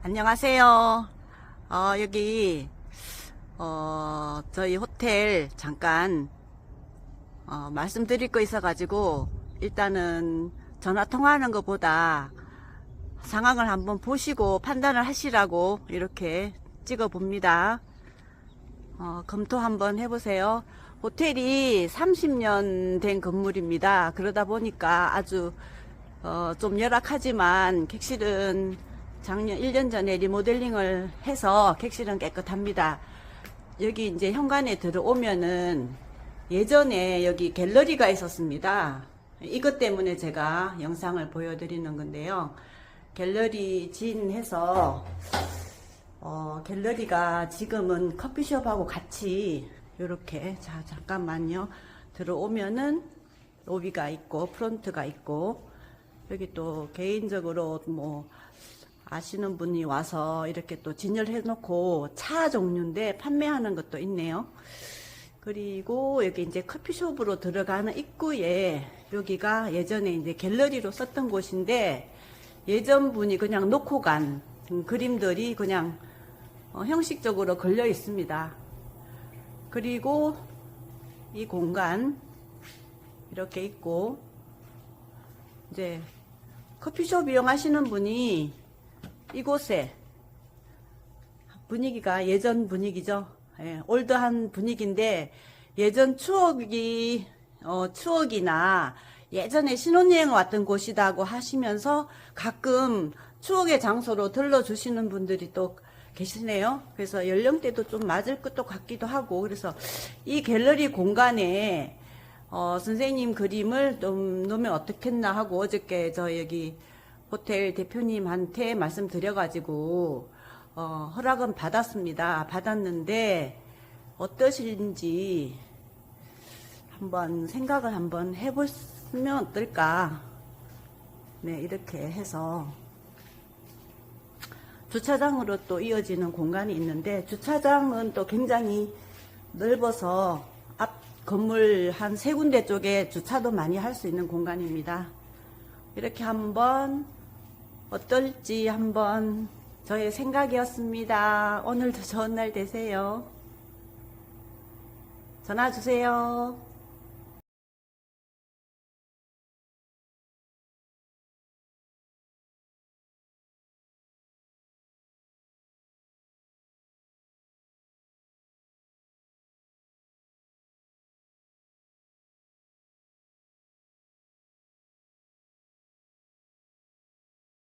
안녕하세요. 어, 여기, 어, 저희 호텔 잠깐, 어, 말씀드릴 거 있어가지고, 일단은 전화 통화하는 것보다 상황을 한번 보시고 판단을 하시라고 이렇게 찍어 봅니다. 어, 검토 한번 해보세요. 호텔이 30년 된 건물입니다. 그러다 보니까 아주 어, 좀 열악하지만 객실은 작년 1년 전에 리모델링을 해서 객실은 깨끗합니다. 여기 이제 현관에 들어오면은 예전에 여기 갤러리가 있었습니다. 이것 때문에 제가 영상을 보여드리는 건데요. 갤러리 진해서 어, 갤러리가 지금은 커피숍하고 같이 이렇게 자 잠깐만요 들어오면은 로비가 있고 프론트가 있고 여기 또 개인적으로 뭐 아시는 분이 와서 이렇게 또 진열해 놓고 차 종류인데 판매하는 것도 있네요. 그리고 여기 이제 커피숍으로 들어가는 입구에 여기가 예전에 이제 갤러리로 썼던 곳인데 예전 분이 그냥 놓고 간 그림들이 그냥 어, 형식적으로 걸려 있습니다. 그리고 이 공간 이렇게 있고 이제 커피숍 이용하시는 분이 이곳에 분위기가 예전 분위기죠. 예, 올드한 분위기인데 예전 추억이 어, 추억이나 예전에 신혼여행 왔던 곳이다고 하시면서 가끔 추억의 장소로 들러주시는 분들이 또 계시네요. 그래서 연령대도 좀 맞을 것도 같기도 하고 그래서 이 갤러리 공간에 어, 선생님 그림을 좀 놓으면 어떻겠나 하고 어저께 저 여기 호텔 대표님한테 말씀드려가지고 어, 허락은 받았습니다. 받았는데 어떠신지 한번 생각을 한번 해보면 어떨까. 네, 이렇게 해서 주차장으로 또 이어지는 공간이 있는데 주차장은 또 굉장히 넓어서 앞 건물 한 세 군데 쪽에 주차도 많이 할 수 있는 공간입니다. 이렇게 한번 어떨지 한번 저의 생각이었습니다. 오늘도 좋은 날 되세요. 전화 주세요.